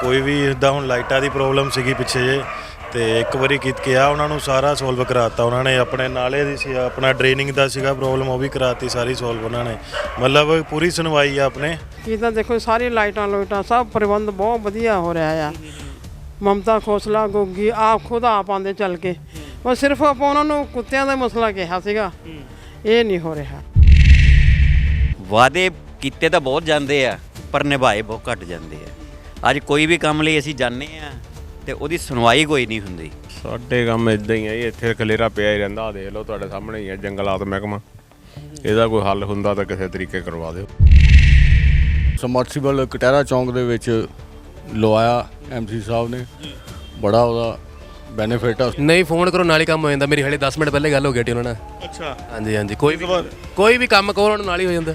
ਕੋਈ ਵੀ ਇਦਾਂ ਹੁਣ ਲਾਈਟਾਂ ਦੀ ਪ੍ਰੋਬਲਮ ਸੀਗੀ ਪਿੱਛੇ ਜੇ ਤੇ ਇੱਕ ਵਾਰੀ ਕੀਤ ਕਿਹਾ ਉਹਨਾਂ ਨੂੰ ਸਾਰਾ ਸੋਲਵ ਕਰਾਤਾ ਉਹਨਾਂ ਨੇ। ਆਪਣੇ ਨਾਲੇ ਦੀ ਸੀ ਆਪਣਾ ਡਰੇਨਿੰਗ ਦਾ ਸੀਗਾ ਪ੍ਰੋਬਲਮ ਉਹ ਵੀ ਕਰਾਤੀ ਸਾਰੀ ਸੋਲਵ ਉਹਨਾਂ ਨੇ। ਮਤਲਬ ਪੂਰੀ ਸੁਣਵਾਈ ਆ ਆਪਣੇ। ਕੀ ਤਾਂ ਦੇਖੋ ਸਾਰੀ ਲਾਈਟਾਂ ਲੋਈਟਾਂ ਸਭ ਪ੍ਰਬੰਧ ਬਹੁਤ ਵਧੀਆ ਹੋ ਰਿਹਾ ਆ। ਮਮਤਾ ਖੋਸਲਾ ਗੋਗੀ ਆਪ ਖੁਦ ਆਪ ਆਉਂਦੇ ਚੱਲ ਕੇ। ਬਸ ਸਿਰਫ ਆਪਾਂ ਉਹਨਾਂ ਨੂੰ ਕੁੱਤਿਆਂ ਦਾ ਮਸਲਾ ਕਿਹਾ ਸੀਗਾ। ਇਹ ਨਹੀਂ ਹੋ ਰਿਹਾ। ਵਾਅਦੇ ਕੀਤੇ ਤਾਂ ਬਹੁਤ ਜਾਂਦੇ ਆ ਪਰ ਨਿਭਾਏ ਬਹੁਤ ਘੱਟ ਜਾਂਦੇ ਆ। ਅੱਜ ਕੋਈ ਵੀ ਕੰਮ ਲਈ ਅਸੀਂ ਜਾਂਦੇ ਆ ਤੇ ਉਹਦੀ ਸੁਣਵਾਈ ਕੋਈ ਨਹੀਂ ਹੁੰਦੀ। ਸਾਡੇ ਕੰਮ ਇਦਾਂ ਹੀ ਆ ਜੀ ਇੱਥੇ ਖਲੇਰਾ ਪਿਆ ਹੀ ਰਹਿੰਦਾ ਆਹ ਦੇਖ ਲਓ ਤੁਹਾਡੇ ਸਾਹਮਣੇ ਹੀ ਆ ਜੰਗਲਾਤ ਮਹਿਕਮਾ। ਇਹਦਾ ਕੋਈ ਹੱਲ ਹੁੰਦਾ ਤਾਂ ਕਿਸੇ ਤਰੀਕੇ ਕਰਵਾ ਦਿਓ। ਸਮਰਸੀਬਲ ਕਟਹਿਰਾ ਚੌਂਕ ਦੇ ਵਿੱਚ ਲਵਾਇਆ ਐਮਸੀ ਸਾਹਿਬ ਨੇ। ਬੜਾ ਉਹਦਾ ਬੈਨੀਫਿਟ ਆ। ਨਹੀਂ ਫੋਨ ਕਰੋ ਨਾਲ ਹੀ ਕੰਮ ਹੋ ਜਾਂਦਾ। ਮੇਰੀ ਹਲੇ 10 ਮਿੰਟ ਪਹਿਲੇ ਗੱਲ ਹੋ ਗਈ ਟੀ ਉਹਨਾਂ ਨਾਲ। ਅੱਛਾ। ਹਾਂਜੀ ਹਾਂਜੀ ਕੋਈ ਵੀ ਕੋਈ ਵੀ ਕੰਮ ਕਰੋ ਉਹਨਾਂ ਨਾਲ ਹੀ ਹੋ ਜਾਂਦਾ।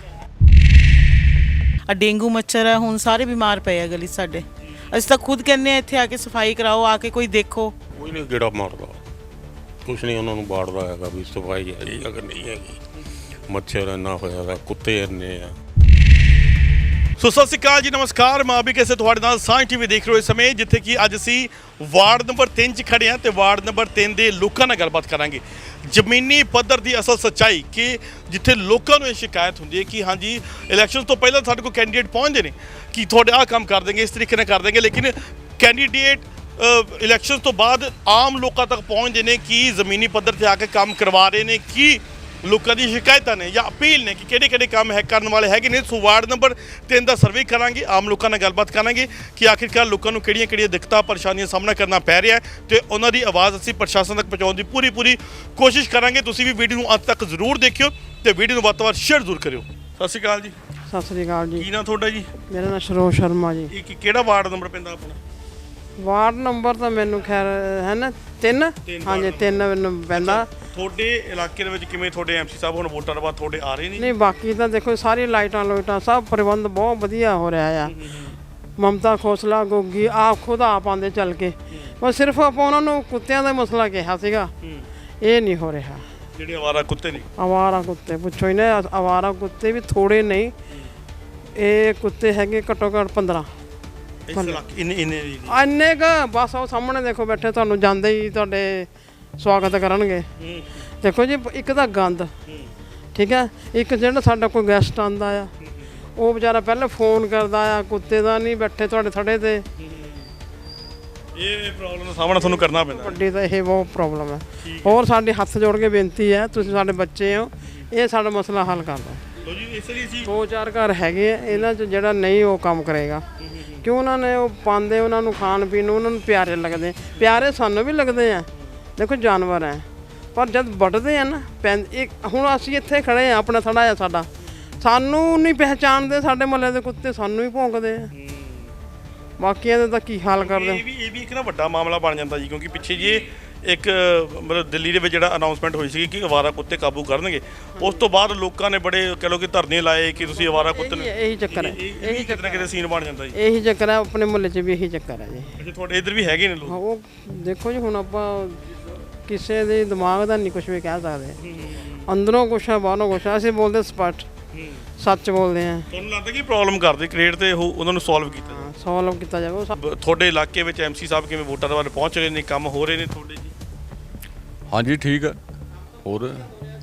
ਆ ਡੇਂਗੂ ਮੱਛਰ ਹੈ ਹੁਣ ਸਾਰੇ ਬਿਮਾਰ ਪਏ ਆ ਗਲੀ 'ਚ ਸਾਡੇ। ਅਸੀਂ ਤਾਂ ਖੁਦ ਕਹਿੰਦੇ ਆ ਇੱਥੇ ਆ ਕੇ ਸਫ਼ਾਈ ਕਰਾਓ ਆ ਕੇ ਕੋਈ ਦੇਖੋ। ਕੋਈ ਨਹੀਂ ਗੇੜਾ ਮਾਰਦਾ। ਕੁਛ ਨਹੀਂ ਉਹਨਾਂ ਨੂੰ ਬਾੜਦਾ ਹੈਗਾ ਵੀ ਸਫ਼ਾਈ ਹੈਗੀ ਅਗਰ ਨਹੀਂ ਹੈਗੀ। ਮੱਛਰ ਇੰਨਾ ਹੋਇਆ ਹੈਗਾ ਕੁੱਤੇ ਇੰਨੇ ਆ। ਸੋ ਸਤਿ ਸ਼੍ਰੀ ਅਕਾਲ ਜੀ ਨਮਸਕਾਰ। ਮੈਂ ਵੀ ਕਿਸੇ ਤੁਹਾਡੇ ਨਾਲ ਸਾਂਝ ਟੀਵੀ ਦੇਖ ਰਹੇ ਹੋ ਇਸ ਸਮੇਂ ਜਿੱਥੇ ਕਿ ਅੱਜ ਅਸੀਂ ਵਾਰਡ ਨੰਬਰ 3 'ਚ ਖੜੇ ਹਾਂ ਤੇ ਵਾਰਡ ਨੰਬਰ 3 ਦੇ ਲੋਕਾਂ ਨਾਲ ਗੱਲਬਾਤ ਕਰਾਂਗੇ। ਜ਼ਮੀਨੀ ਪੱਧਰ ਦੀ ਅਸਲ ਸੱਚਾਈ ਕਿ ਜਿੱਥੇ ਲੋਕਾਂ ਨੂੰ ਇਹ ਸ਼ਿਕਾਇਤ ਹੁੰਦੀ ਹੈ ਕਿ ਹਾਂਜੀ ਇਲੈਕਸ਼ਨ ਤੋਂ ਪਹਿਲਾਂ ਸਾਡੇ ਕੋਲ ਕੈਂਡੀਡੇਟ ਪਹੁੰਚਦੇ ਨੇ, ਕਿ ਤੁਹਾਡੇ ਆਹ ਕੰਮ ਕਰ ਦੇਂਗੇ ਇਸ ਤਰੀਕੇ ਨਾਲ ਕਰ ਦੇਂਗੇ ਲੇਕਿਨ ਕੈਂਡੀਡੇਟ ਇਲੈਕਸ਼ਨ ਤੋਂ ਬਾਅਦ ਆਮ ਲੋਕਾਂ ਤੱਕ ਪਹੁੰਚਦੇ ਨੇ ਕਿ ਜ਼ਮੀਨੀ ਪੱਧਰ ਤੇ ਆ ਕੇ ਕੰਮ ਕਰਵਾ ਰਹੇ ਨੇ, ਕੀ ਲੋਕਾਂ ਦੀ ਸ਼ਿਕਾਇਤਾਂ ਨੇ ਜਾਂ ਅਪੀਲ ਨੇ ਕਿ ਕਿਹੜੇ ਕਿਹੜੇ ਕੰਮ ਹੈ ਕਰਨ ਵਾਲੇ ਹੈਗੇ ਨੇ ਸੋ ਵਾਰਡ ਨੰਬਰ 3 ਦਾ ਸਰਵੇ ਕਰਾਂਗੇ ਆਮ ਲੋਕਾਂ ਨਾਲ ਗੱਲਬਾਤ ਕਰਾਂਗੇ ਕਿ ਆਖਿਰਕਾਰ ਲੋਕਾਂ ਨੂੰ ਕਿਹੜੀਆਂ ਕਿਹੜੀਆਂ ਦਿੱਕਤਾਂ ਪਰੇਸ਼ਾਨੀਆਂ ਸਾਹਮਣਾ ਕਰਨਾ ਪੈ ਰਿਹਾ ਤੇ ਉਹਨਾਂ ਦੀ ਆਵਾਜ਼ ਅਸੀਂ ਪ੍ਰਸ਼ਾਸਨ ਤੱਕ ਪਹੁੰਚਾਉਣ ਦੀ ਪੂਰੀ ਪੂਰੀ ਕੋਸ਼ਿਸ਼ ਕਰਾਂਗੇ। ਤੁਸੀਂ ਵੀ ਵੀਡੀਓ ਨੂੰ ਅੰਤ ਤੱਕ ਜ਼ਰੂਰ ਦੇਖਿਓ ਤੇ ਵੀਡੀਓ ਨੂੰ ਵੱਧ ਤੋਂ ਵੱਧ ਸ਼ੇਅਰ ਜ਼ਰੂਰ ਕਰਿਓ। ਸਤਿ ਸ਼੍ਰੀ ਅਕਾਲ ਜੀ। ਸਤਿ ਸ੍ਰੀ ਅਕਾਲ ਜੀ। ਕੀ ਨਾਮ ਤੁਹਾਡਾ ਜੀ? ਮੇਰਾ ਨਾਮ ਸ਼ਰੋ ਸ਼ਰਮਾ ਜੀ। ਇਹ ਕੀ- ਕਿਹੜਾ ਵਾਰਡ ਨੰਬਰ ਪੈਂਦਾ ਆਪਣਾ? ਵਾਰਡ ਨੰਬਰ ਤਾਂ ਮੈਨੂੰ ਖੈਰ ਹੈ ਨਾ ਤਿੰਨ? ਹਾਂਜੀ ਤਿੰਨ ਮੈਨੂੰ ਪੈਂਦਾ। ਤੁਹਾਡੇ ਇਲਾਕੇ ਦੇ ਵਿੱਚ ਕਿਵੇਂ ਤੁਹਾਡੇ ਐਮਸੀ ਸਾਹਿਬ ਹੁਣ ਵੋਟਾਂ ਤੋਂ ਬਾਅਦ ਤੁਹਾਡੇ ਆ ਰਹੇ ਨੇ? ਨਹੀਂ ਬਾਕੀ ਤਾਂ ਦੇਖੋ ਸਾਰੀ ਲਾਈਟਾਂ ਲੋਈਟਾਂ ਸਭ ਪ੍ਰਬੰਧ ਬਹੁਤ ਵਧੀਆ ਹੋ ਰਿਹਾ ਆ। ਮਮਤਾ ਖੋਸਲਾ ਗੋਗੀ ਆਪ ਖੁਦ ਆਪ ਆਉਂਦੇ ਚੱਲ ਕੇ। ਬਸ ਸਿਰਫ ਆਪਾਂ ਉਹਨਾਂ ਨੂੰ ਕੁੱਤਿਆਂ ਦਾ ਮਸਲਾ ਕਿਹਾ ਸੀਗਾ। ਇਹ ਨਹੀਂ ਹੋ ਰਿਹਾ। ਜਿਹੜੇ ਆਵਾਰਾ ਕੁੱਤੇ ਨੇ? ਆਵਾਰਾ ਕੁੱਤੇ ਪੁੱਛੋ ਹੀ ਨਾ ਆਵਾਰਾ ਕੁੱਤੇ ਵੀ ਥੋੜੇ ਨਹੀਂ ਇਹ ਕੁੱਤੇ ਹੈਗੇ ਘੱਟੋ ਘੱਟ 15 ਇਸ ਇਲਾਕੇ ਇੰਨੇ ਇੰਨੇ ਇੰਨੇ ਕ ਬਸ ਉਹ ਸਾਹਮਣੇ ਦੇਖੋ ਬੈਠੇ ਤੁਹਾਨੂੰ ਜਾਂਦੇ ਹੀ ਤੁਹਾਡੇ ਸਵਾਗਤ ਕਰਨਗੇ। ਦੇਖੋ ਜੀ ਇੱਕ ਤਾਂ ਗੰਦ। ਠੀਕ ਹੈ? ਇੱਕ ਜਿਹੜਾ ਸਾਡਾ ਕੋਈ ਗੈਸਟ ਆਂਦਾ ਆ ਉਹ ਵਿਚਾਰਾ ਪਹਿਲੇ ਫੋਨ ਕਰਦਾ ਆ ਕੁੱਤੇ ਦਾ ਨਹੀਂ ਬੈਠੇ ਤੁਹਾਡੇ ਥੜੇ ਤੇ। ਇਹ ਪ੍ਰੋਬਲਮ ਦਾ ਸਾਹਮਣਾ ਤੁਹਾਨੂੰ ਕਰਨਾ ਪੈਂਦਾ। ਵੱਡੀ ਤਾਂ ਇਹ ਬਹੁਤ ਪ੍ਰੋਬਲਮ ਹੈ। ਹੋਰ ਸਾਡੇ ਹੱਥ ਜੋੜ ਕੇ ਬੇਨਤੀ ਹੈ ਤੁਸੀਂ ਸਾਡੇ ਬੱਚੇ ਹੋ ਇਹ ਸਾਡਾ ਮਸਲਾ ਹੱਲ ਕਰ ਦਿਓ। ਲੋ ਜੀ ਇਸ ਲਈ ਅਸੀਂ ਦੋ ਚਾਰ ਘਰ ਹੈਗੇ ਆ ਇਹਨਾਂ 'ਚ ਜਿਹੜਾ ਨਹੀਂ ਉਹ ਕੰਮ ਕਰੇਗਾ। ਕਿਉਂ ਉਹਨਾਂ ਨੇ ਉਹ ਪਾਉਂਦੇ ਉਹਨਾਂ ਨੂੰ ਖਾਣ ਪੀਣ ਨੂੰ ਉਹਨਾਂ ਨੂੰ ਪਿਆਰੇ ਲੱਗਦੇ। ਪਿਆਰੇ ਸਾਨੂੰ ਵੀ ਲੱਗਦੇ ਆ। ਦੇਖੋ ਜਾਨਵਰ ਹੈ। ਪਰ ਜਦ ਵੱਢਦੇ ਆ ਨਾ ਪੈਂ ਇੱਕ ਹੁਣ ਅਸੀਂ ਇੱਥੇ ਖੜੇ ਆ ਆਪਣਾ ਥੜਾ ਆ ਸਾਡਾ। ਸਾਨੂੰ ਨਹੀਂ ਪਹਿਚਾਣਦੇ ਸਾਡੇ ਮੁਹੱਲੇ ਦੇ ਕੁੱਤੇ ਸਾਨੂੰ ਹੀ ਭੌਂਕਦੇ ਆ। ਬਾਕੀਆਂ ਦੇ ਤਾਂ ਕੀ ਹਾਲ ਕਰਦੇ? ਇਹ ਵੀ ਇਹ ਵੀ ਇੱਕ ਨਾ ਵੱਡਾ ਮਾਮਲਾ ਬਣ ਜਾਂਦਾ ਜੀ ਕਿਉਂਕਿ ਪਿੱਛੇ ਜੇ ਇੱਕ ਮਤਲਬ ਦਿੱਲੀ ਦੇ ਵਿੱਚ ਜਿਹੜਾ ਅਨਾਉਂਸਮੈਂਟ ਹੋਈ ਸੀ ਕਿ ਅਵਾਰਾ ਕੁੱਤੇ ਕਾਬੂ ਕਰਨਗੇ ਉਸ ਤੋਂ ਬਾਅਦ ਲੋਕਾਂ ਨੇ ਬੜੇ ਕਹ ਲੋ ਕਿ ਧਰਨੇ ਲਾਏ ਕਿ ਤੁਸੀਂ ਅਵਾਰਾ ਕੁੱਤੇ ਨੂੰ ਇਹੀ ਚੱਕਰ ਹੈ ਇਹ ਇਹ ਕਿਤੇ ਸੀਨ ਬਣ ਜਾਂਦਾ ਜੀ। ਇਹੀ ਚੱਕਰ ਹੈ ਆਪਣੇ ਮੁਹੱਲੇ 'ਚ ਵੀ ਇਹੀ ਚੱਕਰ ਹੈ ਜੀ। ਅੱਛਾ ਤੁਹਾਡੇ ਇੱਧਰ ਵੀ ਹੈਗੇ ਨੇ ਲੋਕ? ਉਹ ਦੇਖੋ ਜੀ ਹੁਣ ਆਪਾਂ ਕਿਸੇ ਦੇ ਦਿਮਾਗ ਦਾ ਨਹੀਂ ਕੁਝ ਵੀ ਕਹਿ ਸਕਦੇ। ਅੰਦਰੋਂ ਕੁਛ ਹੈ ਬਾਹਰੋਂ ਕੁਛ ਹੈ ਅਸੀਂ ਬੋਲਦੇ ਸਪਸ਼ਟ। ਸੱਚ ਬੋਲਦੇ ਆ ਤੁਹਾਨੂੰ ਲੱਗਦਾ ਕਿ ਪ੍ਰੋਬਲਮ ਕਰਦੇ ਕ੍ਰੀਏਟ ਤੇ ਉਹ ਉਹਨਾਂ ਨੂੰ ਸੋਲਵ ਕੀਤਾ ਜਾਵੇ? ਸੋਲਵ ਕੀਤਾ ਜਾਵੇ ਤੁਹਾਡੇ ਇਲਾਕੇ ਵਿੱਚ ਐਮਸੀ ਸਾਹਿਬ ਕਿਵੇਂ ਵੋਟਾਂ ਦੇ ਬਾਰੇ ਪਹੁੰਚ ਰਹੇ ਨੇ ਕੰਮ ਹੋ ਰਹੇ ਨੇ ਤੁਹਾਡੇ ਜੀ? ਹਾਂਜੀ ਠੀਕ ਹੈ ਹੋਰ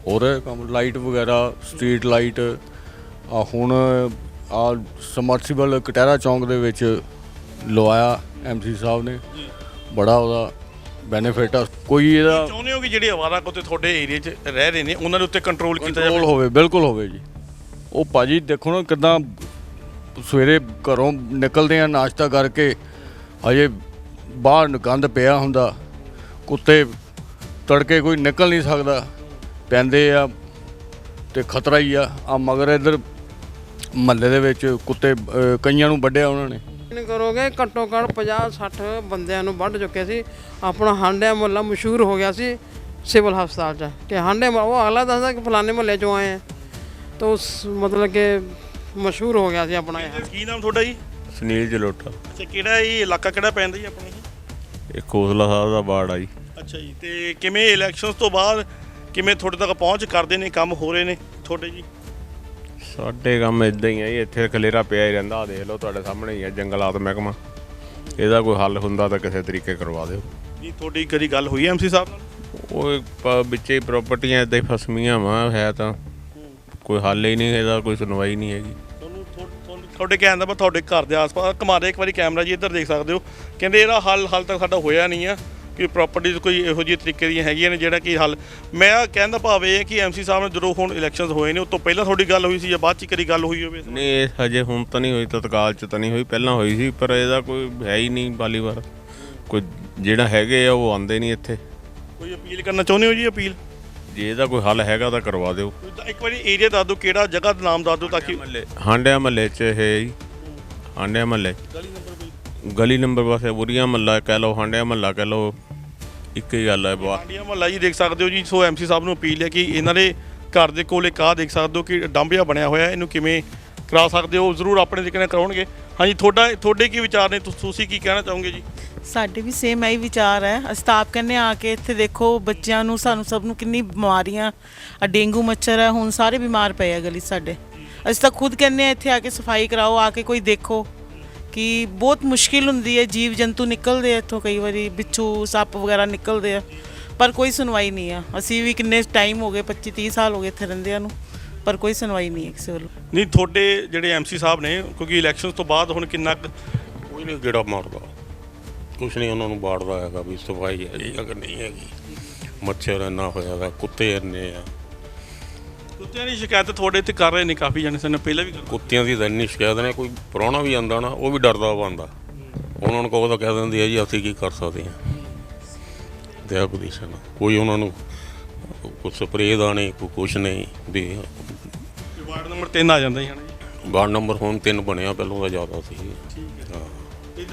ਹੋਰ ਕੰਮ ਲਾਈਟ ਵਗੈਰਾ ਸਟਰੀਟ ਲਾਈਟ ਆ ਹੁਣ ਆ ਸਮਰਸੀਬਲ ਕਟਹਿਰਾ ਚੌਂਕ ਦੇ ਵਿੱਚ ਲਵਾਇਆ ਐਮਸੀ ਸਾਹਿਬ ਨੇ। ਬੜਾ ਉਹਦਾ ਬੈਨੀਫਿਟ ਆ। ਕੋਈ ਇਹਦਾ ਚਾਹੁੰਦੇ ਹੋ ਕਿ ਜਿਹੜੇ ਅਵਾਰਾ ਕੁੱਤੇ ਤੁਹਾਡੇ ਏਰੀਆ 'ਚ ਰਹਿ ਰਹੇ ਨੇ ਉਹਨਾਂ ਦੇ ਉੱਤੇ ਕੰਟਰੋਲ ਕੀਤਾ ਕੰਟਰੋਲ ਜਾਵੇ ਹੋਵੇ ਬਿਲਕੁਲ ਹੋਵੇ ਜੀ। ਉਹ ਭਾਜੀ ਦੇਖੋ ਨਾ ਕਿਦਾਂ ਸਵੇਰੇ ਘਰੋਂ ਨਿਕਲਦੇ ਆ ਨਾਸ਼ਤਾ ਕਰਕੇ ਹਜੇ ਬਾਹਰ ਗੰਦ ਪਿਆ ਹੁੰਦਾ ਕੁੱਤੇ ਤੜਕੇ ਕੋਈ ਨਿਕਲ ਨਹੀਂ ਸਕਦਾ। ਪੈਂਦੇ ਆ ਤੇ ਖਤਰਾ ਹੀ ਆ। ਆ ਮਗਰ ਇੱਧਰ ਮਹੱਲੇ ਦੇ ਵਿੱਚ ਕੁੱਤੇ ਅਹ, ਕਈਆਂ ਨੂੰ ਵੱਢਿਆ ਉਹਨਾਂ ਨੇ। ਨਹੀਂ ਕਰੋਗੇ ਘੱਟੋ ਘੱਟ 50 60 ਬੰਦਿਆਂ ਨੂੰ ਵੱਢ ਚੁੱਕੇ ਸੀ। ਆਪਣਾ ਹਾਂਡਿਆ ਮੁਹੱਲਾ ਮਸ਼ਹੂਰ ਹੋ ਗਿਆ ਸੀ ਸਿਵਲ ਹਸਪਤਾਲ 'ਚ। ਕਿ ਹਾਂਡੇ ਮੁਹੱਲਾ- ਉਹ ਅਗਲਾ ਦੱਸਦਾ ਕਿ ਫਲਾਣੇ ਮੁਹੱਲੇ 'ਚੋਂ ਆਏ ਆ। ਤਾਂ ਉਸ ਮਤਲਬ ਕਿ ਮਸ਼ਹੂਰ ਹੋ ਗਿਆ ਸੀ ਆਪਣਾ ਇਹ। ਕੀ ਨਾਮ ਤੁਹਾਡਾ ਜੀ? ਸੁਨੀਲ ਜਲੋਟਾ। ਅੱਛਾ ਕਿਹੜਾ ਇਹ ਇਲਾਕਾ ਕਿਹੜਾ ਪੈਂਦਾ ਜੀ ਆਪਣੇ ਇਹ ਕੋਸਲਾ ਸਾਹਿਬ ਦਾ ਵਾਰਡ ਆ ਜੀ। ਅੱਛਾ ਜੀ ਤੇ ਕਿਵੇਂ ਇਲੈਕਸ਼ਨਸ ਤੋਂ ਬਾਅਦ ਕਿਵੇਂ ਤੁਹਾਡੇ ਤੱਕ ਪਹੁੰਚ ਕਰਦੇ ਨੇ ਕੰਮ ਹੋ ਰਹੇ ਨੇ ਤੁਹਾਡੇ ਜੀ? ਸਾਡੇ ਕੰਮ ਇਦਾਂ ਹੀ ਆ ਜੀ ਇੱਥੇ ਖਲੇਰਾ ਪਿਆ ਹੀ ਰਹਿੰਦਾ ਦੇਖ ਲਓ ਤੁਹਾਡੇ ਸਾਹਮਣੇ ਹੀ ਆ ਜੰਗਲਾਤ ਮਹਿਕਮਾ। ਇਹਦਾ ਕੋਈ ਹੱਲ ਹੁੰਦਾ ਤਾਂ ਕਿਸੇ ਤਰੀਕੇ ਕਰਵਾ ਦਿਓ। ਨਹੀਂ ਤੁਹਾਡੀ ਕਦੀ ਗੱਲ ਹੋਈ ਐਮਸੀ ਸਾਹਿਬ ਨਾਲ? ਉਹ ਪ- ਵਿੱਚੇ ਪ੍ਰਾਪਰਟੀਆਂ ਇਦਾਂ ਹੀ ਫਸਮੀਆਂ ਵਾ ਹੈ ਤਾਂ। ਕੋਈ ਹੱਲ ਹੀ ਨਹੀਂ ਇਹਦਾ ਕੋਈ ਸੁਣਵਾਈ ਨਹੀਂ ਹੈਗੀ। ਤੁਹਾਡੇ ਕਹਿਣ ਦਾ ਮੈਂ ਤੁਹਾਡੇ ਘਰ ਦੇ ਆਸ-ਪਾਸ ਦੇ ਇੱਕ ਵਾਰੀ ਕੈਮਰਾ ਜੀ ਇੱਧਰ ਦੇਖ ਸਕਦੇ ਹੋ। ਕਹਿੰਦੇ ਇਹਦਾ ਹੱਲ ਹਾਲ ਤੱਕ ਸਾਡਾ ਹੋਇਆ ਨਹੀਂ ਆ ਕਿ ਪ੍ਰਾਪਰਟੀਜ਼ ਕੋਈ ਇਹੋ ਜਿਹੇ ਤਰੀਕੇ ਦੀਆਂ ਹੈਗੀਆਂ ਨੇ ਜਿਹੜਾ ਕਿ ਹੱਲ। ਮੈਂ ਕਹਿਣ ਦਾ ਭਾਵ ਇਹ ਹੈ ਕਿ ਐਮਸੀ ਸਾਹਿਬ ਨੇ ਜਦੋਂ ਹੁਣ ਇਲੈਕਸ਼ਨਸ ਹੋਏ ਨੇ ਉਸ ਤੋਂ ਪਹਿਲਾਂ ਤੁਹਾਡੀ ਗੱਲ ਹੋਈ ਸੀ ਜਾਂ ਬਾਅਦ ਚ ਕਦੀ ਗੱਲ ਹੋਈ ਹੋਵੇ? ਨਹੀਂ ਇਹ ਹਜੇ ਹੁਣ ਤਾਂ ਨਹੀਂ ਹੋਈ ਤਤਕਾਲ ਚ ਤਾਂ ਨਹੀਂ ਹੋਈ। ਪਹਿਲਾਂ ਹੋਈ ਸੀ ਪਰ ਇਹਦਾ ਕੋਈ ਹੈ ਹੀ ਨਹੀਂ ਬਾਲੀਵਾਰ ਕੋਈ ਜਿਹੜਾ ਹੈਗੇ ਆ ਉਹ ਆਉਂਦੇ ਨਹੀਂ ਇੱਥੇ। ਕੋਈ ਅਪੀਲ ਕਰਨਾ ਚਾਹੁੰਦੇ ਹੋ ਜੀ ਅਪੀਲ? ਜੇ ਇਹਦਾ ਕੋਈ ਹੱਲ ਹੈਗਾ ਤਾਂ ਕਰਵਾ ਦਿਓ। ਇੱਕ ਵਾਰੀ ਏਰੀਆ ਦੱਸ ਦਿਓ ਕਿਹੜਾ ਜਗ੍ਹਾ ਦਾ ਨਾਮ ਦੱਸ ਦਿਓ ਤਾਂ ਕਿ ਮਹੱਲੇ। ਹਾਂਡਿਆ ਮਹੱਲੇ ਚ ਹੈ ਜੀ। ਹਾਂਡਿਆ ਮਹੱਲੇ। ਗਲੀ ਨੰਬਰ ਬਸ ਬੁਰੀਆ ਮਹੱਲਾ ਕਹਿ ਲਓ ਹਾਂਡਿਆ ਮਹੱਲਾ ਕਹਿ ਲਓ ਇੱਕ ਹੀ ਗੱਲ ਹੈ ਬਾ ਪਾਂਡੀਆ ਮਹੱਲਾ ਜੀ ਦੇਖ ਸਕਦੇ ਹੋ ਜੀ ਸੋ ਐਮਸੀ ਸਾਹਿਬ ਨੂੰ ਅਪੀਲ ਹੈ ਕਿ ਇਹਨਾਂ ਦੇ ਘਰ ਦੇ ਕੋਲ ਇੱਕ ਆਹ ਦੇਖ ਸਕਦੇ ਹੋ ਕਿ ਡੰਬਿਆ ਬਣਿਆ ਹੋਇਆ ਇਹਨੂੰ ਕਿਵੇਂ ਕਰਾ ਸਕਦੇ ਹੋ? ਜ਼ਰੂਰ ਆਪਣੇ ਤਰੀਕੇ ਨਾਲ ਕਰਾਉਣਗੇ। ਹਾਂਜੀ ਤੁਹਾਡਾ ਤੁਹਾਡੇ ਕੀ ਵਿਚਾਰ ਨੇ? ਤੁਸ- ਤੁਸੀਂ ਕੀ ਕਹਿਣਾ ਚਾਹੋਗੇ ਜੀ? ਸਾਡੇ ਵੀ ਸੇਮ ਇਹੀ ਵਿਚਾਰ ਹੈ। ਅਸੀਂ ਤਾਂ ਆਪ ਕਹਿੰਦੇ ਹਾਂ ਆ ਕੇ ਇੱਥੇ ਦੇਖੋ ਬੱਚਿਆਂ ਨੂੰ, ਸਾਨੂੰ ਸਭ ਨੂੰ ਕਿੰਨੀ ਬਿਮਾਰੀਆਂ ਆ ਡੇਂਗੂ ਮੱਛਰ ਹੈ, ਹੁਣ ਸਾਰੇ ਬਿਮਾਰ ਪਏ ਆ ਗਲੀ 'ਚ ਸਾਡੇ। ਅਸੀਂ ਤਾਂ ਖੁਦ ਕਹਿੰਦੇ ਹਾਂ ਇੱਥੇ ਆ ਕੇ ਸਫ਼ਾਈ ਕਰਾਓ, ਆ ਕੇ ਕੋਈ ਦੇਖੋ ਕਿ ਬਹੁਤ ਮੁਸ਼ਕਿਲ ਹੁੰਦੀ ਹੈ। ਜੀਵ ਜੰਤੂ ਨਿਕਲਦੇ ਆ ਇੱਥੋਂ ਕਈ ਵਾਰੀ, ਬਿੱਛੂ, ਸੱਪ ਵਗੈਰਾ ਨਿਕਲਦੇ ਆ, ਪਰ ਕੋਈ ਸੁਣਵਾਈ ਨਹੀਂ ਆ। ਅਸੀਂ ਵੀ ਕਿੰਨੇ ਟਾਈਮ ਹੋ ਗਏ 25 30 ਸਾਲ ਹੋ ਗਏ ਇੱਥੇ ਰਹਿੰਦਿਆਂ ਨੂੰ, ਪਰ ਕੋਈ ਸੁਣਵਾਈ ਨਹੀਂ ਹੈ ਕਿਸੇ ਵੱਲੋਂ। ਨਹੀਂ, ਤੁਹਾਡੇ ਜਿਹੜੇ ਐਮਸੀ ਸਾਹਿਬ ਨੇ, ਕਿਉਂਕਿ ਇਲੈਕਸ਼ਨਸ ਤੋਂ ਬਾਅਦ ਹੁਣ ਕਿੰਨਾ ਕੁ ਕੋਈ ਨਹੀਂ ਗੇੜਾ ਮਾਰਦਾ। ਕੁਛ ਨਹੀਂ ਉਹਨਾਂ ਨੂੰ ਬਾੜਦਾ ਹੈਗਾ ਵੀ ਸਫ਼ਾਈ ਹੈ ਜੀ ਅਗਰ ਨਹੀਂ ਹੈਗੀ। ਮੱਛਰ ਇੰਨਾ ਹੋਇਆ ਦਾ ਕੁੱਤੇ ਇੰਨੇ ਆ। ਕੁੱਤਿਆਂ ਦੀ ਸ਼ਿਕਾਇਤ ਤੁਹਾਡੇ ਇੱਥੇ ਕਰ ਰਹੇ ਨੇ ਕਾਫੀ ਜਣੇ ਸਨ ਪਹਿਲਾਂ ਵੀ ਕਰ- ਕੁੱਤਿਆਂ ਦੀ ਤਾਂ ਇੰਨੀ ਸ਼ਿਕਾਇਤ ਨੇ ਕੋਈ ਪ੍ਰਾਹੁਣਾ ਵੀ ਆਂਦਾ ਨਾ ਉਹ ਵੀ ਡਰਦਾ ਬੰਦਾ ਉਹਨਾਂ ਨੂੰ ਕਹੋ ਤਾਂ ਕਹਿ ਦਿੰਦੇ ਆ ਜੀ ਅਸੀਂ ਕੀ ਕਰ ਸਕਦੇ ਹਾਂ। ਤੇ ਪੋਜੀਸ਼ਨ ਕੋਈ ਉਹਨਾਂ ਨੂੰ ਕੋਈ ਸਪਰੇਅ ਦਾ ਨਹੀਂ ਕੋਈ ਕੁਛ ਨਹੀਂ ਵੀ ਵਾਰਡ ਨੰਬਰ 3 ਆ ਜਾਂਦਾ ਜੀ ਹਨਾ ਜੀ? ਵਾਰਡ ਨੰਬਰ ਹੁਣ 3 ਬਣਿਆ ਪਹਿਲਾਂ ਦਾ ਜ਼ਿਆਦਾ ਸੀ।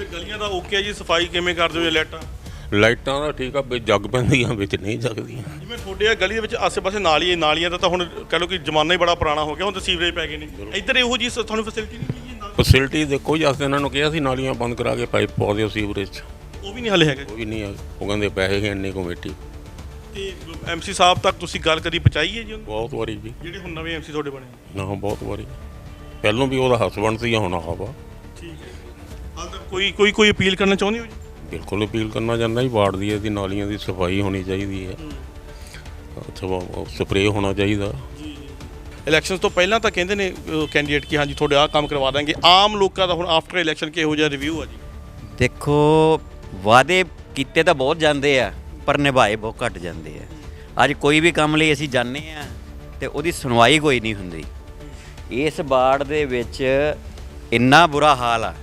ਇੱਧਰ ਗਲੀਆਂ ਦਾ ਓਕੇ ਆ ਜੀ ਸਫ਼ਾਈ ਕਿਵੇਂ ਕਰਦੇ ਹੋ ਜੀ ਲਾਈਟਾਂ? ਲਾਈਟਾਂ ਦਾ ਠੀਕ ਆ ਵੀ ਜਗ ਪੈਂਦੀਆਂ ਵਿੱਚ ਨਹੀਂ ਜਗਦੀਆਂ। ਜਿਵੇਂ ਤੁਹਾਡੇ ਆ ਗਲੀ ਦੇ ਵਿੱਚ ਆਸੇ-ਪਾਸੇ ਨਾਲੀ ਨਾਲੀਆਂ ਦਾ ਤਾਂ ਹੁਣ ਕਹ ਲਓ ਕਿ ਜ਼ਮਾਨਾ ਹੀ ਬੜਾ ਪੁਰਾਣਾ ਹੋ ਗਿਆ ਹੁਣ ਤਾਂ ਸੀਵਰੇਜ ਪੈ ਗਏ ਨੇ। ਇੱਧਰ ਇਹੋ ਜੀ ਤੁਹਾਨੂੰ ਫੈਸਿਲਿਟੀ ਨਹੀਂ ਮਿਲੀ ਜੀ ਨਾਲ? ਫੈਸਿਲਿਟੀ ਦੇਖੋ ਜੀ ਅਸੀਂ ਇਹਨਾਂ ਨੂੰ ਕਿਹਾ ਸੀ ਨਾਲੀਆਂ ਬੰਦ ਕਰਾ ਕੇ ਪਾਈਪ ਪਾ ਦਿਓ ਸੀਵਰੇਜ 'ਚ। ਉਹ ਵੀ ਨਹੀਂ ਹਲੇ ਹੈਗਾ। ਕੋਈ ਨਹੀਂ ਆ ਉਹ ਕਹਿੰਦੇ ਪੈਸੇ ਹੈ ਇੰਨੀ ਕਮੇਟੀ ਤੇ ਐਮਸੀ ਸਾਹਿਬ ਤੱਕ ਤੁਸੀਂ ਗੱਲ ਕਦੀ ਪਹੁੰਚਾਈ ਹੈ ਜੀ ਉਹਨੂੰ? ਬਹੁਤ ਵਾਰੀ ਜੀ। ਜਿਹੜੇ ਹੁਣ ਨਵੇਂ ਐਮਸੀ ਤੁਹਾਡੇ ਬਣੇ ਨਾ? ਬਹੁਤ ਵਾਰੀ। ਪਹਿਲੋਂ ਵੀ ਉਹਦਾ ਹਸਬੰਡ ਸੀ ਹੁਣ ਵਾ। ਤੱਕ ਕੋਈ ਕੋਈ ਕੋਈ ਅਪੀਲ ਕਰਨਾ ਚਾਹੁੰਦੇ ਹੋ ਜੀ? ਬਿਲਕੁਲ ਅਪੀਲ ਕਰਨਾ ਚਾਹੁੰਦਾ ਜੀ ਵਾਰਡ ਦੀ ਇਹਦੀ ਨਾਲੀਆਂ ਦੀ ਸਫ਼ਾਈ ਹੋਣੀ ਚਾਹੀਦੀ ਹੈ। ਅੱਛਾ ਸਪਰੇਅ ਹੋਣਾ ਚਾਹੀਦਾ। ਇਲੈਕਸ਼ਨਸ ਤੋਂ ਪਹਿਲਾਂ ਤਾਂ ਕਹਿੰਦੇ ਨੇ ਕੈਂਡੀਡੇਟ ਕਿ ਹਾਂਜੀ ਤੁਹਾਡੇ ਆਹ ਕੰਮ ਕਰਵਾ ਦਾਂਗੇ। ਆਮ ਲੋਕਾਂ ਦਾ ਹੁਣ ਆਫਟਰ ਇਲੈਕਸ਼ਨ ਕਿਹੋ ਜਿਹਾ ਰਿਵਿਊ ਆ ਜੀ? ਦੇਖੋ ਵਾਅਦੇ ਕੀਤੇ ਤਾਂ ਬਹੁਤ ਜਾਂਦੇ ਆ ਪਰ ਨਿਭਾਏ ਬਹੁਤ ਘੱਟ ਜਾਂਦੇ ਆ। ਅੱਜ ਕੋਈ ਵੀ ਕੰਮ ਲਈ ਅਸੀਂ ਜਾਂਦੇ ਆ ਤੇ ਉਹਦੀ ਸੁਣਵਾਈ ਕੋਈ ਨਹੀਂ ਹੁੰਦੀ। ਇਸ ਬਾੜ ਦੇ ਵਿੱਚ ਇੰਨਾ ਬੁਰਾ ਹਾਲ ਆ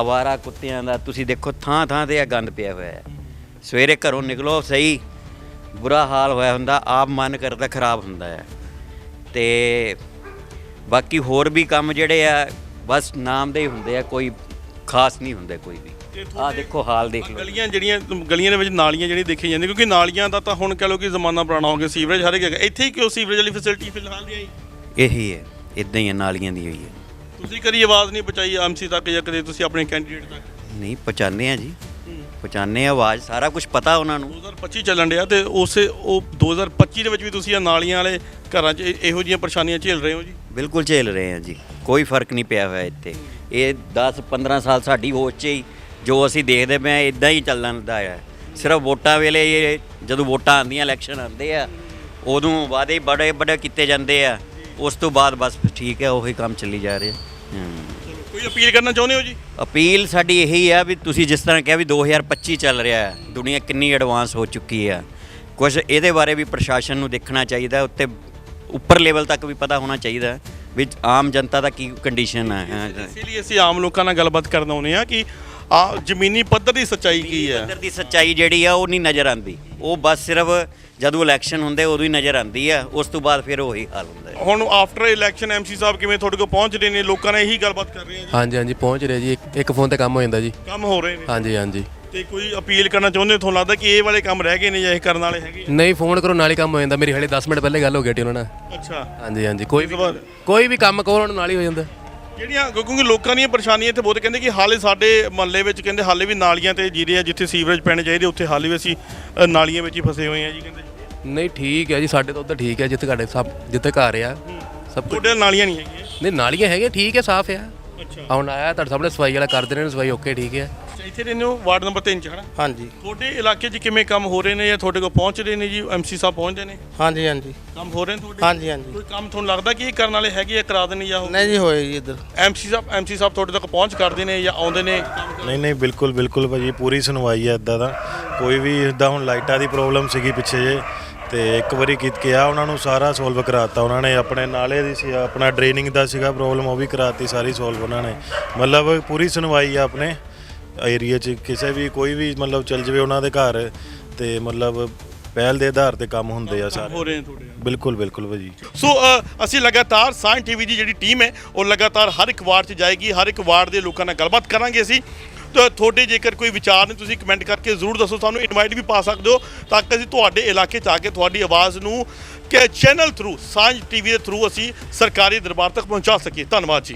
ਅਵਾਰਾ ਕੁੱਤਿਆਂ ਦਾ ਤੁਸੀਂ ਦੇਖੋ ਥਾਂ ਥਾਂ ਤੇ ਆ ਗੰਦ ਪਿਆ ਹੋਇਆ ਹੈ। ਸਵੇਰੇ ਘਰੋਂ ਨਿਕਲੋ ਸਹੀ ਬੁਰਾ ਹਾਲ ਹੋਇਆ ਹੁੰਦਾ ਆਪ ਮਨ ਕਰਦਾ ਖਰਾਬ ਹੁੰਦਾ ਹੈ। ਤੇ ਬਾਕੀ ਹੋਰ ਵੀ ਕੰਮ ਜਿਹੜੇ ਆ ਬਸ ਨਾਮ ਦੇ ਹੀ ਹੁੰਦੇ ਆ ਕੋਈ ਖਾਸ ਨਹੀਂ ਹੁੰਦੇ ਕੋਈ ਵੀ। ਆ ਦੇਖੋ ਹਾਲ ਦੇਖ ਲਓ। ਗਲੀਆਂ ਜਿਹੜੀਆਂ ਗਲੀਆਂ ਦੇ ਵਿੱਚ ਨਾਲੀਆਂ ਜਿਹੜੀਆਂ ਦੇਖੀਆਂ ਜਾਂਦੀਆਂ ਕਿਉਂਕਿ ਨਾਲੀਆਂ ਦਾ ਤਾਂ ਹੁਣ ਕਹ ਲਓ ਕਿ ਜ਼ਮਾਨਾ ਪੁਰਾਣਾ ਹੋ ਗਿਆ ਸੀਵਰੇਜ ਹਰ ਇੱਕ ਇੱਥੇ ਹੀ ਕਿਉਂ ਸੀਵਰੇਜ ਵਾਲੀ ਫੈਸਿਲਿਟੀ ਫਿਲਹਾਲ ਨਹੀਂ ਆਈ? ਇਹੀ ਹੈ ਇਦਾਂ ਹੀ ਹੈ, ਨਾਲੀਆਂ ਦੀ ਹੋਈ ਹੈ। ਤੁਸੀਂ ਕਦੀ ਆਵਾਜ਼ ਨਹੀਂ ਪਹੁੰਚਾਈ ਐਮਸੀ ਤੱਕ ਜਾਂ ਕਦੇ ਤੁਸੀਂ ਆਪਣੇ ਕੈਂਡੀਡੇਟ ਤੱਕ? ਨਹੀਂ ਪਹੁੰਚਾਉਂਦੇ ਆ ਜੀ। ਆ ਆਵਾਜ਼ ਸਾਰਾ ਕੁਝ ਪਤਾ ਉਹਨਾਂ ਨੂੰ। 2025 ਚੱਲਣ ਡਿਆ ਤੇ ਉਸੇ ਉਹ 2025 ਦੇ ਵਿੱਚ ਵੀ ਤੁਸੀਂ ਇਹ ਨਾਲੀਆਂ ਵਾਲੇ ਘਰਾਂ 'ਚ ਇਹ- ਇਹੋ ਜਿਹੀਆਂ ਪਰੇਸ਼ਾਨੀਆਂ ਝੇਲ ਰਹੇ ਹੋ ਜੀ? ਬਿਲਕੁਲ ਝੇਲ ਰਹੇ ਆ ਜੀ। ਕੋਈ ਫ਼ਰਕ ਨਹੀਂ ਪਿਆ ਹੋਇਆ ਇੱਥੇ। ਇਹ 10 15 ਸਾਲ ਸਾਡੀ ਹੋਚ 'ਚ ਹੀ ਜੋ ਅਸੀਂ ਦੇਖਦੇ ਪਏ ਆ ਇਦਾਂ ਹੀ ਚੱਲਣ ਦਾ ਹੈ ਸਿਰਫ ਵੋਟਾਂ ਵੇਲੇ ਇਹ ਜਦੋਂ ਵੋਟਾਂ ਆਉਂਦੀਆਂ ਇਲੈਕਸ਼ਨ ਆਉਂਦੇ ਆ ਉਦੋਂ ਵਾਅਦੇ ਬੜੇ ਬੜੇ ਕੀਤੇ ਜਾਂਦੇ ਆ। ਉਸ ਤੋਂ ਬਾਅਦ ਬਸ ਠੀਕ ਹੈ ਉਹੀ ਕੰਮ ਚੱਲੀ ਜਾ ਰਿਹਾ। ਹੂੰ। ਕੋਈ ਅਪੀਲ ਕਰਨਾ ਚਾਹੁੰਦੇ ਹੋ ਜੀ? ਅਪੀਲ ਸਾਡੀ ਇਹੀ ਆ ਵੀ ਤੁਸੀਂ ਜਿਸ ਤਰ੍ਹਾਂ ਕਿਹਾ ਵੀ 2025 ਚੱਲ ਰਿਹਾ ਹੈ ਦੁਨੀਆ ਕਿੰਨੀ ਐਡਵਾਂਸ ਹੋ ਚੁੱਕੀ ਆ ਕੁਝ ਇਹਦੇ ਬਾਰੇ ਵੀ ਪ੍ਰਸ਼ਾਸਨ ਨੂੰ ਦੇਖਣਾ ਚਾਹੀਦਾ ਉੱਤੇ ਉੱਪਰ ਲੈਵਲ ਤੱਕ ਵੀ ਪਤਾ ਹੋਣਾ ਚਾਹੀਦਾ ਵੀ ਆਮ ਜਨਤਾ ਦਾ ਕੀ ਕੰਡੀਸ਼ਨ ਹੈ। ਇਸੇ ਲਈ ਅਸੀਂ ਆਮ ਲੋਕਾਂ ਨਾਲ ਗੱਲਬਾਤ ਕਰਨ ਆਉਂਦੇ ਆ ਕਿ ਆ ਜ਼ਮੀਨੀ ਪੱਧਰ ਦੀ ਸੱਚਾਈ ਕੀ ਹੈ? ਪੱਧਰ ਦੀ ਸੱਚਾਈ ਜਿਹੜੀ ਆ ਉਹ ਨਹੀਂ ਨਜ਼ਰ ਆਉਂਦੀ। ਉਹ ਬਸ ਸਿਰਫ ਜਦੋਂ ਇਲੈਕਸ਼ਨ ਹੁੰਦੇ ਉਦੋਂ ਹੀ ਨਜ਼ਰ ਆਉਂਦੀ ਆ ਉਸ ਤੋਂ ਬਾਅਦ ਫਿਰ ਉਹੀ ਹਾਲ ਹੁੰਦਾ ਹੈ। ਹੁਣ ਆਫਟਰ ਇਲੈਕਸ਼ਨ ਐਮਸੀ ਸਾਹਿਬ ਕਿਵੇਂ ਤੁਹਾਡੇ ਕੋਲ ਪਹੁੰਚ ਰਹੇ ਨੇ? ਲੋਕਾਂ ਨਾਲ ਇਹੀ ਗੱਲਬਾਤ ਕਰ ਰਹੇ ਆ ਜੀ? ਹਾਂਜੀ ਹਾਂਜੀ ਪਹੁੰਚ ਰਿਹਾ ਜੀ। ਇੱਕ- ਇੱਕ ਫੋਨ ਤੇ ਕੰਮ ਹੋ ਜਾਂਦਾ ਜੀ। ਕੰਮ ਹੋ ਰਹੇ ਨੇ। ਹਾਂਜੀ ਹਾਂਜੀ। ਤੇ ਕੋਈ ਅਪੀਲ ਕਰਨਾ ਚਾਹੁੰਦੇ ਹੋ? ਤੁਹਾਨੂੰ ਲੱਗਦਾ ਕਿ ਇਹ ਵਾਲੇ ਕੰਮ ਰਹਿ ਗਏ ਨੇ ਜਾਂ ਇਹ ਕਰਨ ਵਾਲੇ ਹੈਗੇ ਆ? ਨਹੀਂ ਫੋਨ ਕਰੋ ਨਾਲ ਹੀ ਕੰਮ ਹੋ ਜਾਂਦਾ। ਮੇਰੀ ਹਲੇ 10 ਮਿੰਟ ਪਹਿਲੇ ਗੱਲ ਹੋ ਗਈ ਟੀ ਉਹਨਾਂ ਨਾਲ। ਅੱਛਾ। ਹਾਂਜੀ ਹਾਂਜੀ। ਕੋਈ ਵੀ ਵਾਰ- ਕੋਈ ਵੀ ਕੰਮ ਕਹੋ ਉਹਨਾਂ ਨਾਲ ਹੀ ਹੋ ਜਾਂਦਾ। ਜਿਹੜੀਆਂ ਕਿਉਂਕਿ ਲੋਕਾਂ ਦੀਆਂ ਪਰੇਸ਼ਾਨੀਆਂ ਇੱਥੇ ਬਹੁਤ ਕਹਿੰਦੇ ਕਿ ਹਾਲੇ ਸਾਡੇ ਮਹੱਲੇ ਵਿੱਚ ਕਹਿੰਦੇ ਹਾਲੇ ਵੀ ਨਾਲੀਆਂ ਤੇ ਜੀਰੇ ਆ ਜਿੱਥੇ ਸੀਵਰੇਜ ਪੈਣੇ ਚਾਹੀਦੇ ਉੱਥੇ ਹਾਲੇ ਵੀ ਅਸੀਂ ਅ, ਨਾਲੀਆਂ ਵਿੱਚ ਹੀ ਫਸੇ ਹੋਏ ਆ ਜੀ ਕਹਿੰਦੇ। ਨਹੀਂ ਠੀਕ ਹੈ ਜੀ ਸਾਡੇ ਤਾਂ ਉਧਰ ਠੀਕ ਹੈ ਜਿੱਥੇ ਤੁਹਾਡੇ ਸਭ ਜਿੱਥੇ ਘਰ ਆ ਸਭ ਕੁਝ ਤੁਹਾਡੇ ਨਾਲ ਨਾਲੀਆਂ ਨਹੀਂ ਹੈਗੀਆਂ? ਨਹੀਂ ਨਾਲੀਆਂ ਹੈਗੀਆਂ ਠੀਕ ਹੈ ਸਾਫ਼ ਆ। ਅੱਛਾ। ਹੁਣ ਆਇਆ ਤੁਹਾਡੇ ਸਾਹਮਣੇ ਸਫ਼ਾਈ ਵਾਲਾ ਕਰਦੇ ਨੇ ਸਫ਼ਾਈ ਓਕੇ ਠੀਕ ਹੈ। ਇੱਥੇ ਰਹਿੰਦੇ ਹੋ ਵਾਰਡ ਨੰਬਰ 3 ਚ ਹਨਾ? ਹਾਂਜੀ। ਤੁਹਾਡੇ ਇਲਾਕੇ 'ਚ ਕਿਵੇਂ ਕੰਮ ਹੋ ਰਹੇ ਨੇ ਜਾਂ ਤੁਹਾਡੇ ਕੋਲ ਪਹੁੰਚ ਰਹੇ ਨੇ ਜੀ? ਐਮਸੀ ਸਾਹਿਬ ਪਹੁੰਚਦੇ ਨੇ? ਹਾਂਜੀ ਹਾਂਜੀ। ਕੰਮ ਹੋ ਰਹੇ ਨੇ ਤੁਹਾਡੇ? ਹਾਂਜੀ ਹਾਂਜੀ। ਕੋਈ ਕੰਮ ਤੁਹਾਨੂੰ ਲੱਗਦਾ ਕਿ ਇਹ ਕਰਨ ਵਾਲੇ ਹੈਗੇ ਆ ਕਰਾ ਦੇਣੀ ਜਾਂ ਨਹੀਂ ਜੀ ਹੋਏ ਜੀ ਇੱਧਰ। ਐਮਸੀ ਸਾਹਿਬ ਐਮਸੀ ਸਾਹਿਬ ਤੁਹਾਡੇ ਤੱਕ ਪਹੁੰਚ ਕਰਦੇ ਨੇ ਜਾਂ ਆਉਂਦੇ ਨੇ? ਨਹੀਂ ਨਹੀਂ ਬਿਲਕੁਲ ਬਿਲਕੁਲ ਭਾਜੀ ਪੂਰੀ ਸੁਣਵਾਈ ਹੈ ਇਦਾਂ ਦਾ। ਕੋਈ ਵੀ ਇਦਾਂ ਹੁਣ ਲਾਈਟਾਂ ਦੀ ਪ੍ਰੋਬਲਮ ਸੀਗੀ ਪਿੱਛੇ ਜੇ ਤੇ ਇੱਕ ਵਾਰੀ ਕੀਤ ਕਿਹਾ ਉਹਨਾਂ ਨੂੰ ਸਾਰਾ ਸੋਲਵ ਕਰਾਤਾ ਉਹਨਾਂ ਨੇ। ਆਪਣੇ ਨਾਲੇ ਦੀ ਸੀ ਆਪਣਾ ਡਰੇਨਿੰਗ ਦਾ ਸੀਗਾ ਪ੍ਰੋਬਲਮ ਉਹ ਵੀ ਕਰਾਤੀ ਸਾਰੀ ਸੋਲਵ ਉਹਨਾਂ ਨੇ। ਮਤਲਬ ਪੂਰੀ ਸੁਣਵਾਈ ਆ ਆਪਣੇ ਏਰੀਆ 'ਚ ਕਿਸੇ ਵੀ ਕੋਈ ਵੀ ਮਤਲਬ ਚੱਲ ਜਵੇ ਉਹਨਾਂ ਦੇ ਘਰ ਤੇ ਮਤਲਬ ਪਹਿਲ ਦੇ ਆਧਾਰ ਤੇ ਕੰਮ ਹੁੰਦੇ ਆ ਸਾਰੇ। ਹੋ ਰਹੇ ਨੇ ਤੁਹਾਡੇ? ਬਿਲਕੁਲ ਬਿਲਕੁਲ ਭਾਜੀ। ਸੋ ਅ, ਅਸੀਂ ਲਗਾਤਾਰ ਸਾਇੰਸ ਟੀਵੀ ਦੀ ਜਿਹੜੀ ਟੀਮ ਹੈ ਉਹ ਲਗਾਤਾਰ ਹਰ ਇੱਕ ਵਾਰਡ 'ਚ ਜਾਏਗੀ ਹਰ ਇੱਕ ਵਾਰਡ ਦੇ ਲੋਕਾਂ ਨਾਲ ਗੱਲਬਾਤ ਕਰਾਂਗੇ ਅਸੀਂ। ਤੁਹਾਡੇ ਜੇਕਰ ਕੋਈ ਵਿਚਾਰ ਨੇ, ਤੁਸੀਂ ਕਮੈਂਟ ਕਰਕੇ ਜ਼ਰੂਰ ਦੱਸੋ, ਸਾਨੂੰ ਇਨਵਾਈਟ ਵੀ ਪਾ ਸਕਦੇ ਹੋ ਤਾਂ ਕਿ ਅਸੀਂ ਤੁਹਾਡੇ ਇਲਾਕੇ 'ਚ ਆ ਕੇ ਤੁਹਾਡੀ ਆਵਾਜ਼ ਨੂੰ ਕਿ ਚੈਨਲ ਥਰੂ ਸਾਂਝ ਟੀਵੀ ਦੇ ਥਰੂ ਅਸੀਂ ਸਰਕਾਰੀ ਦਰਬਾਰ ਤੱਕ ਪਹੁੰਚਾ ਸਕੀਏ। ਧੰਨਵਾਦ ਜੀ।